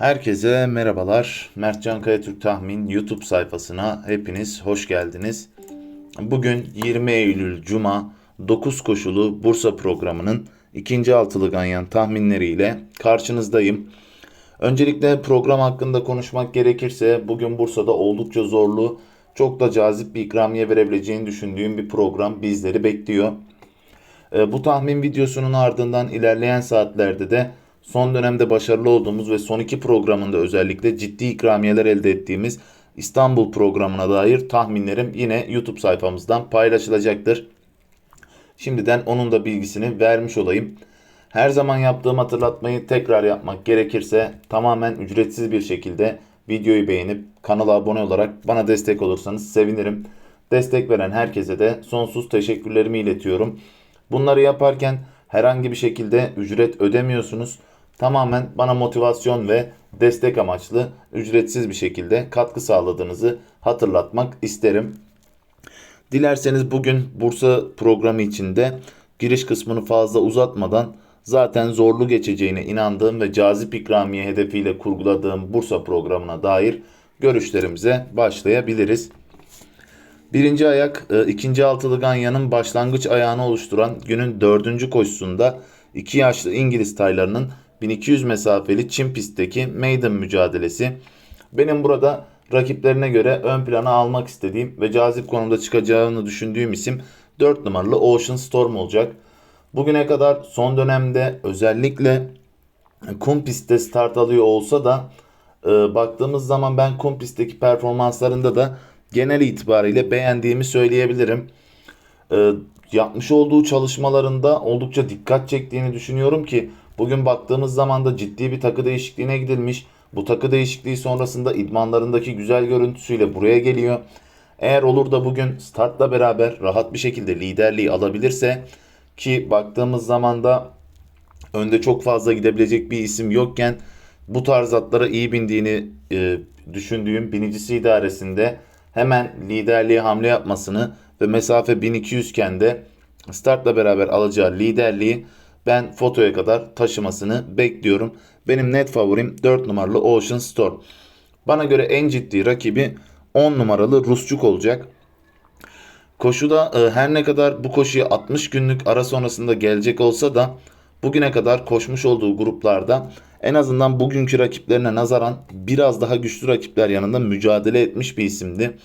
Herkese merhabalar. Mertcan Kayatürk Tahmin YouTube sayfasına hepiniz hoş geldiniz. Bugün 20 Eylül Cuma 9 koşulu Bursa programının ikinci altılı ganyan tahminleriyle karşınızdayım. Öncelikle program hakkında konuşmak gerekirse bugün Bursa'da oldukça zorlu, çok da cazip bir ikramiye verebileceğini düşündüğüm bir program bizleri bekliyor. E, Bu tahmin videosunun ardından ilerleyen saatlerde de son dönemde başarılı olduğumuz ve son iki programında özellikle ciddi ikramiyeler elde ettiğimiz İstanbul programına dair tahminlerim yine YouTube sayfamızdan paylaşılacaktır. Şimdiden onun da bilgisini vermiş olayım. Her zaman yaptığım hatırlatmayı tekrar yapmak gerekirse tamamen ücretsiz bir şekilde videoyu beğenip kanala abone olarak bana destek olursanız sevinirim. Destek veren herkese de sonsuz teşekkürlerimi iletiyorum. Bunları yaparken herhangi bir şekilde ücret ödemiyorsunuz. Tamamen bana motivasyon ve destek amaçlı ücretsiz bir şekilde katkı sağladığınızı hatırlatmak isterim. Dilerseniz bugün Bursa programı içinde giriş kısmını fazla uzatmadan zaten zorlu geçeceğine inandığım ve cazip ikramiye hedefiyle kurguladığım Bursa programına dair görüşlerimize başlayabiliriz. Birinci ayak e, ikinci altılı ganyanın başlangıç ayağını oluşturan günün dördüncü koşusunda iki yaşlı İngiliz taylarının 1200 mesafeli çim pistteki maiden mücadelesi. Benim burada rakiplerine göre ön plana almak istediğim ve cazip konumda çıkacağını düşündüğüm isim 4 numaralı Ocean Storm olacak. Bugüne kadar son dönemde özellikle kum pistte start alıyor olsa da e, baktığımız zaman ben kum pistteki performanslarında da genel itibariyle beğendiğimi söyleyebilirim. E, yapmış olduğu çalışmalarında oldukça dikkat çektiğini düşünüyorum ki bugün baktığımız zaman da ciddi bir takı değişikliğine gidilmiş. Bu takı değişikliği sonrasında idmanlarındaki güzel görüntüsüyle buraya geliyor. Eğer olur da bugün startla beraber rahat bir şekilde liderliği alabilirse ki baktığımız zaman da önde çok fazla gidebilecek bir isim yokken bu tarz atlara iyi bindiğini e, düşündüğüm binicisi idaresinde hemen liderliğe hamle yapmasını ve mesafe 1200 iken de startla beraber alacağı liderliği ben fotoya kadar taşımasını bekliyorum. Benim net favorim 4 numaralı Ocean Storm. Bana göre en ciddi rakibi 10 numaralı Rusçuk olacak. Koşuda e, her ne kadar bu koşuya 60 günlük ara sonrasında gelecek olsa da bugüne kadar koşmuş olduğu gruplarda en azından bugünkü rakiplerine nazaran biraz daha güçlü rakipler yanında mücadele etmiş bir isimdi.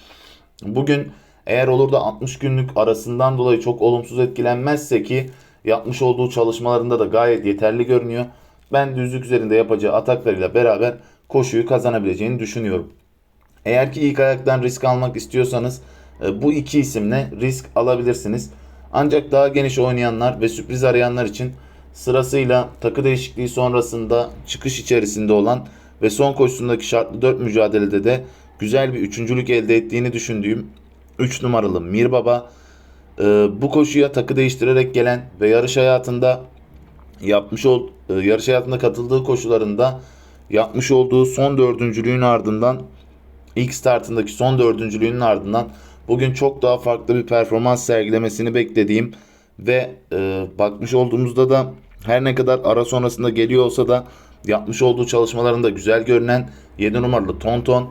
Bugün eğer olur da 60 günlük arasından dolayı çok olumsuz etkilenmezse ki yapmış olduğu çalışmalarında da gayet yeterli görünüyor. Ben düzlük üzerinde yapacağı ataklarıyla beraber koşuyu kazanabileceğini düşünüyorum. Eğer ki ilk ayaktan risk almak istiyorsanız e, bu iki isimle risk alabilirsiniz. Ancak daha geniş oynayanlar ve sürpriz arayanlar için sırasıyla takı değişikliği sonrasında çıkış içerisinde olan ve son koşusundaki şartlı 4 mücadelede de güzel bir üçüncülük elde ettiğini düşündüğüm 3 numaralı Mirbaba e, bu koşuya takı değiştirerek gelen ve yarış hayatında yapmış ol e, yarış hayatında katıldığı koşularında yapmış olduğu son dördüncülüğün ardından ilk startındaki son dördüncülüğünün ardından bugün çok daha farklı bir performans sergilemesini beklediğim ve e, bakmış olduğumuzda da her ne kadar ara sonrasında geliyor olsa da yapmış olduğu çalışmalarında güzel görünen 7 numaralı Tonton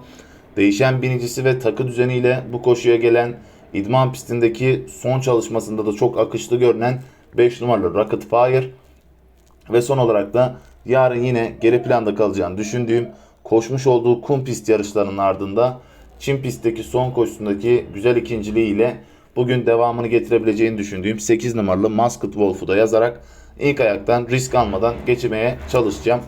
değişen binicisi ve takı düzeniyle bu koşuya gelen idman pistindeki son çalışmasında da çok akışlı görünen 5 numaralı Rocket Fire ve son olarak da yarın yine geri planda kalacağını düşündüğüm koşmuş olduğu kum pist yarışlarının ardında Çin pistteki son koşusundaki güzel ikinciliğiyle bugün devamını getirebileceğini düşündüğüm 8 numaralı Musket Wolf'u da yazarak ilk ayaktan risk almadan geçmeye çalışacağım.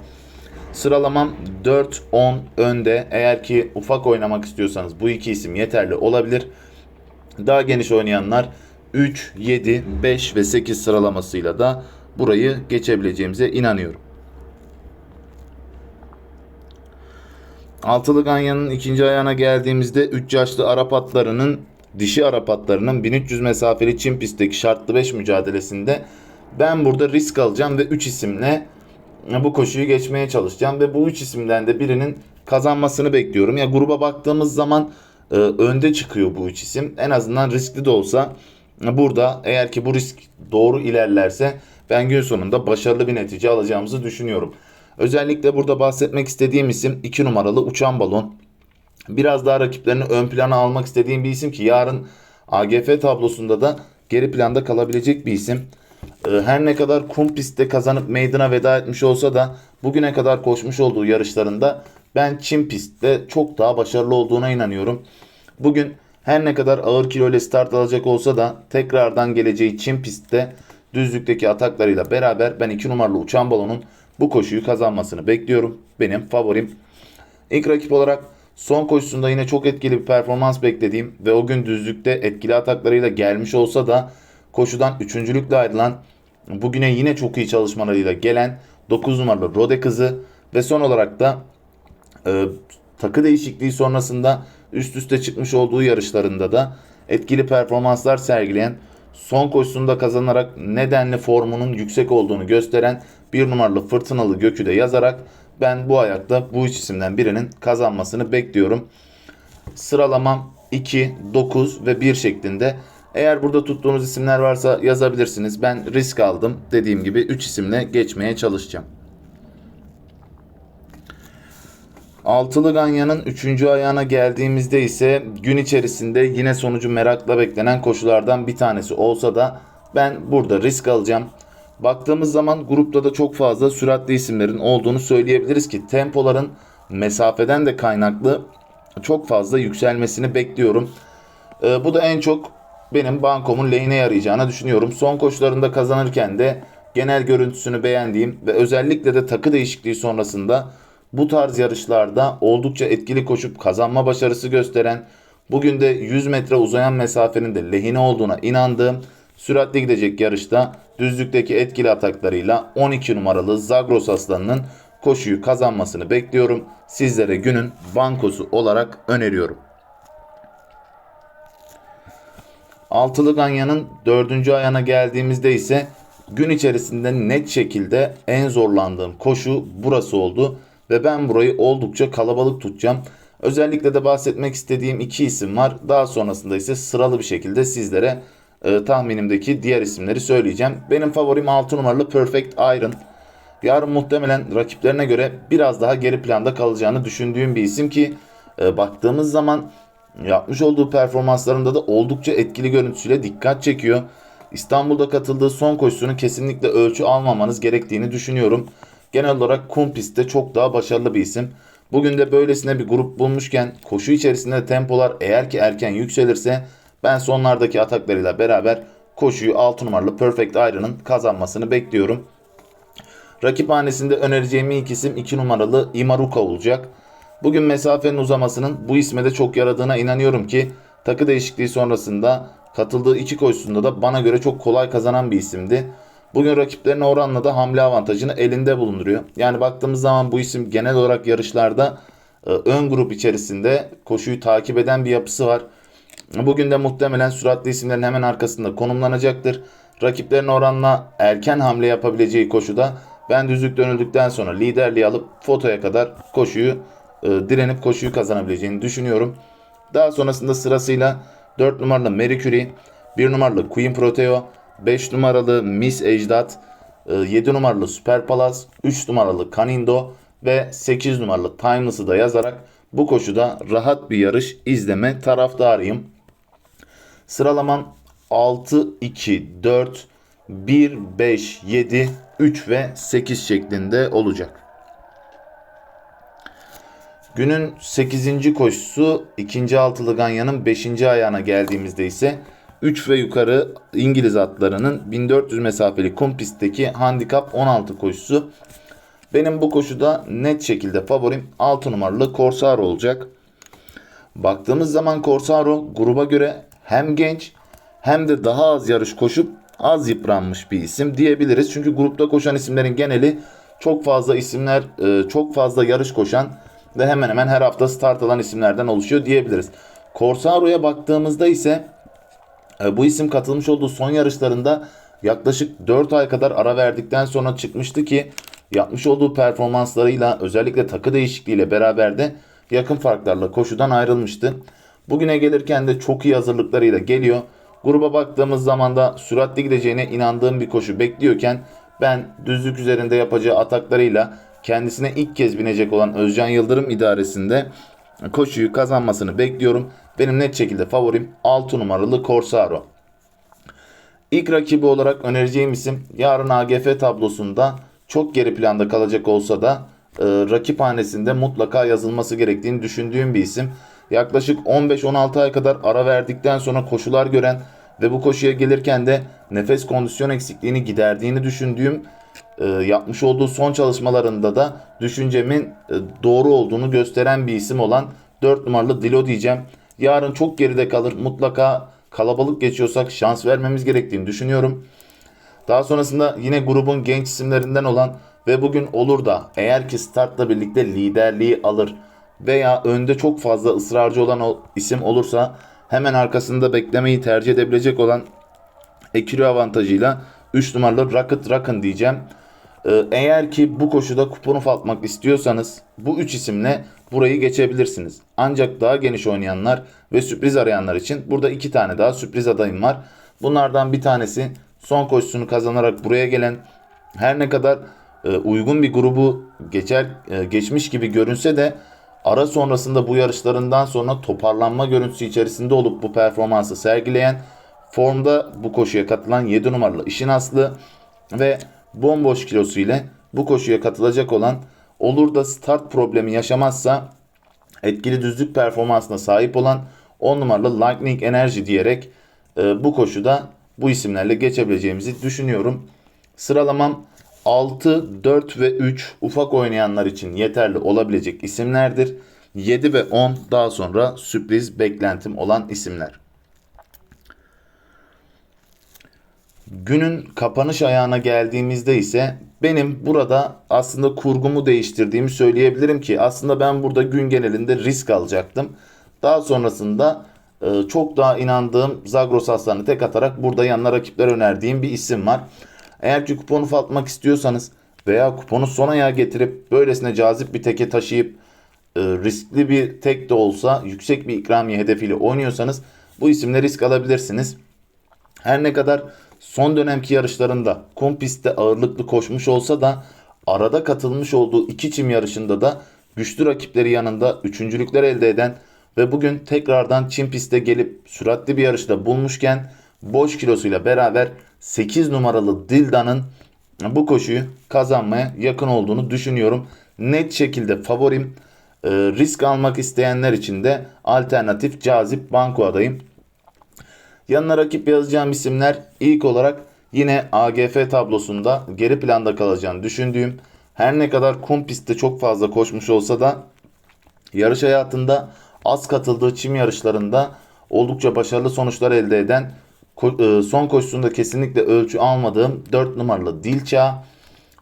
Sıralamam 4-10 önde. Eğer ki ufak oynamak istiyorsanız bu iki isim yeterli olabilir. Daha geniş oynayanlar 3, 7, 5 ve 8 sıralamasıyla da burayı geçebileceğimize inanıyorum. Altılı Ganyan'ın ikinci ayağına geldiğimizde 3 yaşlı Arap atlarının dişi Arap atlarının 1300 mesafeli Çin pistteki şartlı 5 mücadelesinde ben burada risk alacağım ve 3 isimle bu koşuyu geçmeye çalışacağım ve bu 3 isimden de birinin kazanmasını bekliyorum. Ya gruba baktığımız zaman e, önde çıkıyor bu 3 isim. En azından riskli de olsa burada eğer ki bu risk doğru ilerlerse ben gün sonunda başarılı bir netice alacağımızı düşünüyorum. Özellikle burada bahsetmek istediğim isim 2 numaralı uçan balon. Biraz daha rakiplerini ön plana almak istediğim bir isim ki yarın AGF tablosunda da geri planda kalabilecek bir isim. Ee, Her ne kadar kum pistte kazanıp meydana veda etmiş olsa da bugüne kadar koşmuş olduğu yarışlarında ben çim pistte çok daha başarılı olduğuna inanıyorum. Bugün her ne kadar ağır kilo ile start alacak olsa da tekrardan geleceği çim pistte düzlükteki ataklarıyla beraber ben 2 numaralı uçan balonun bu koşuyu kazanmasını bekliyorum. Benim favorim. İlk rakip olarak son koşusunda yine çok etkili bir performans beklediğim ve o gün düzlükte etkili ataklarıyla gelmiş olsa da koşudan üçüncülükle ayrılan bugüne yine çok iyi çalışmalarıyla gelen 9 numaralı Rode kızı ve son olarak da e, takı değişikliği sonrasında üst üste çıkmış olduğu yarışlarında da etkili performanslar sergileyen son koşusunda kazanarak nedenli formunun yüksek olduğunu gösteren bir numaralı fırtınalı gökü de yazarak ben bu ayakta bu üç isimden birinin kazanmasını bekliyorum. Sıralamam 2, 9 ve 1 şeklinde. Eğer burada tuttuğunuz isimler varsa yazabilirsiniz. Ben risk aldım. Dediğim gibi 3 isimle geçmeye çalışacağım. Altılı Ganyan'ın 3. ayağına geldiğimizde ise gün içerisinde yine sonucu merakla beklenen koşulardan bir tanesi olsa da ben burada risk alacağım. Baktığımız zaman grupta da çok fazla süratli isimlerin olduğunu söyleyebiliriz ki tempoların mesafeden de kaynaklı çok fazla yükselmesini bekliyorum. Ee, bu da en çok benim bankomun lehine yarayacağını düşünüyorum. Son koşularında kazanırken de genel görüntüsünü beğendiğim ve özellikle de takı değişikliği sonrasında bu tarz yarışlarda oldukça etkili koşup kazanma başarısı gösteren, bugün de 100 metre uzayan mesafenin de lehine olduğuna inandığım süratli gidecek yarışta düzlükteki etkili ataklarıyla 12 numaralı Zagros Aslanı'nın koşuyu kazanmasını bekliyorum. Sizlere günün bankosu olarak öneriyorum. Altılı Ganyan'ın dördüncü ayağına geldiğimizde ise gün içerisinde net şekilde en zorlandığım koşu burası oldu. Ve ben burayı oldukça kalabalık tutacağım. Özellikle de bahsetmek istediğim iki isim var. Daha sonrasında ise sıralı bir şekilde sizlere e, tahminimdeki diğer isimleri söyleyeceğim. Benim favorim 6 numaralı Perfect Iron. Yarın muhtemelen rakiplerine göre biraz daha geri planda kalacağını düşündüğüm bir isim ki e, baktığımız zaman yapmış olduğu performanslarında da oldukça etkili görüntüsüyle dikkat çekiyor. İstanbul'da katıldığı son koşusunu kesinlikle ölçü almamanız gerektiğini düşünüyorum. Genel olarak kum pistte çok daha başarılı bir isim. Bugün de böylesine bir grup bulmuşken koşu içerisinde tempolar eğer ki erken yükselirse ben sonlardaki ataklarıyla beraber koşuyu 6 numaralı Perfect Iron'ın kazanmasını bekliyorum. Rakip hanesinde önereceğim ilk isim 2 numaralı Imaruka olacak. Bugün mesafenin uzamasının bu isme de çok yaradığına inanıyorum ki takı değişikliği sonrasında katıldığı iki koşusunda da bana göre çok kolay kazanan bir isimdi. Bugün rakiplerine oranla da hamle avantajını elinde bulunduruyor. Yani baktığımız zaman bu isim genel olarak yarışlarda e, ön grup içerisinde koşuyu takip eden bir yapısı var. Bugün de muhtemelen süratli isimlerin hemen arkasında konumlanacaktır. Rakiplerine oranla erken hamle yapabileceği koşuda ben düzlük dönüldükten sonra liderliği alıp fotoya kadar koşuyu e, direnip koşuyu kazanabileceğini düşünüyorum. Daha sonrasında sırasıyla 4 numaralı Mercury, 1 numaralı Queen Proteo, 5 numaralı Miss Ejdat, 7 numaralı Super Palace, 3 numaralı Canindo ve 8 numaralı Timeless'ı da yazarak bu koşuda rahat bir yarış izleme taraftarıyım. Sıralamam 6, 2, 4, 1, 5, 7, 3 ve 8 şeklinde olacak. Günün 8. koşusu 2. altılı Ganya'nın 5. ayağına geldiğimizde ise 3 ve yukarı İngiliz atlarının 1400 mesafeli kum pistteki handikap 16 koşusu. Benim bu koşuda net şekilde favorim 6 numaralı Corsaro olacak. Baktığımız zaman Corsaro gruba göre hem genç hem de daha az yarış koşup az yıpranmış bir isim diyebiliriz. Çünkü grupta koşan isimlerin geneli çok fazla isimler, e, çok fazla yarış koşan ve hemen hemen her hafta start alan isimlerden oluşuyor diyebiliriz. Corsaro'ya baktığımızda ise e, bu isim katılmış olduğu son yarışlarında yaklaşık 4 ay kadar ara verdikten sonra çıkmıştı ki yapmış olduğu performanslarıyla özellikle takı değişikliğiyle beraber de yakın farklarla koşudan ayrılmıştı. Bugüne gelirken de çok iyi hazırlıklarıyla geliyor. Gruba baktığımız zaman da süratli gideceğine inandığım bir koşu bekliyorken ben düzlük üzerinde yapacağı ataklarıyla kendisine ilk kez binecek olan Özcan Yıldırım idaresinde koşuyu kazanmasını bekliyorum. Benim net şekilde favorim 6 numaralı Corsaro. İlk rakibi olarak önereceğim isim yarın AGF tablosunda çok geri planda kalacak olsa da e, rakip hanesinde mutlaka yazılması gerektiğini düşündüğüm bir isim. Yaklaşık 15-16 ay kadar ara verdikten sonra koşular gören ve bu koşuya gelirken de nefes kondisyon eksikliğini giderdiğini düşündüğüm e, yapmış olduğu son çalışmalarında da düşüncemin e, doğru olduğunu gösteren bir isim olan 4 numaralı Dilo diyeceğim. Yarın çok geride kalır. Mutlaka kalabalık geçiyorsak şans vermemiz gerektiğini düşünüyorum. Daha sonrasında yine grubun genç isimlerinden olan ve bugün olur da eğer ki startla birlikte liderliği alır veya önde çok fazla ısrarcı olan o isim olursa hemen arkasında beklemeyi tercih edebilecek olan ekürü avantajıyla 3 numaralı Rocket Rock'ın diyeceğim. Ee, Eğer ki bu koşuda kuponu atmak istiyorsanız bu 3 isimle burayı geçebilirsiniz. Ancak daha geniş oynayanlar ve sürpriz arayanlar için burada 2 tane daha sürpriz adayım var. Bunlardan bir tanesi son koşusunu kazanarak buraya gelen her ne kadar e, uygun bir grubu geçer e, geçmiş gibi görünse de ara sonrasında bu yarışlarından sonra toparlanma görüntüsü içerisinde olup bu performansı sergileyen formda bu koşuya katılan 7 numaralı işin aslı ve bomboş kilosu ile bu koşuya katılacak olan olur da start problemi yaşamazsa etkili düzlük performansına sahip olan 10 numaralı Lightning Energy diyerek e, bu koşuda bu isimlerle geçebileceğimizi düşünüyorum. Sıralamam 6, 4 ve 3 ufak oynayanlar için yeterli olabilecek isimlerdir. 7 ve 10 daha sonra sürpriz beklentim olan isimler. Günün kapanış ayağına geldiğimizde ise benim burada aslında kurgumu değiştirdiğimi söyleyebilirim ki aslında ben burada gün genelinde risk alacaktım. Daha sonrasında e, çok daha inandığım Zagros Aslan'ı tek atarak burada yanına rakipler önerdiğim bir isim var. Eğer ki kuponu atmak istiyorsanız veya kuponu son ayağa getirip böylesine cazip bir teke taşıyıp e, riskli bir tek de olsa yüksek bir ikramiye hedefiyle oynuyorsanız bu isimle risk alabilirsiniz. Her ne kadar son dönemki yarışlarında kum pistte ağırlıklı koşmuş olsa da arada katılmış olduğu iki çim yarışında da güçlü rakipleri yanında üçüncülükler elde eden ve bugün tekrardan çim pistte gelip süratli bir yarışta bulmuşken boş kilosuyla beraber 8 numaralı Dilda'nın bu koşuyu kazanmaya yakın olduğunu düşünüyorum. Net şekilde favorim. E, risk almak isteyenler için de alternatif cazip banko adayım. Yanına rakip yazacağım isimler ilk olarak yine AGF tablosunda geri planda kalacağını düşündüğüm her ne kadar kum pistte çok fazla koşmuş olsa da yarış hayatında az katıldığı çim yarışlarında oldukça başarılı sonuçlar elde eden e, son koşusunda kesinlikle ölçü almadığım 4 numaralı Dilça.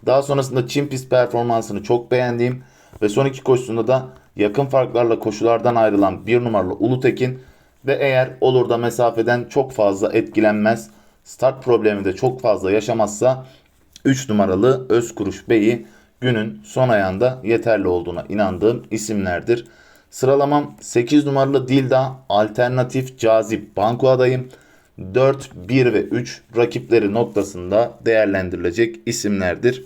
Daha sonrasında çim pist performansını çok beğendiğim ve son iki koşusunda da yakın farklarla koşulardan ayrılan 1 numaralı Ulutekin ve eğer olur da mesafeden çok fazla etkilenmez, start problemi de çok fazla yaşamazsa 3 numaralı Özkuruş Bey'i günün son ayağında yeterli olduğuna inandığım isimlerdir. Sıralamam 8 numaralı Dilda alternatif cazip banko adayım. 4, 1 ve 3 rakipleri noktasında değerlendirilecek isimlerdir.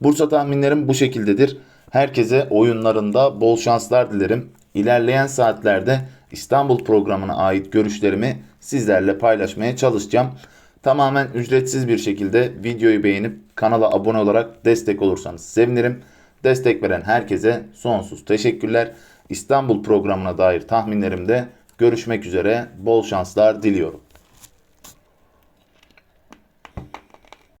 Bursa tahminlerim bu şekildedir. Herkese oyunlarında bol şanslar dilerim. İlerleyen saatlerde İstanbul programına ait görüşlerimi sizlerle paylaşmaya çalışacağım. Tamamen ücretsiz bir şekilde videoyu beğenip kanala abone olarak destek olursanız sevinirim. Destek veren herkese sonsuz teşekkürler. İstanbul programına dair tahminlerimde görüşmek üzere. Bol şanslar diliyorum.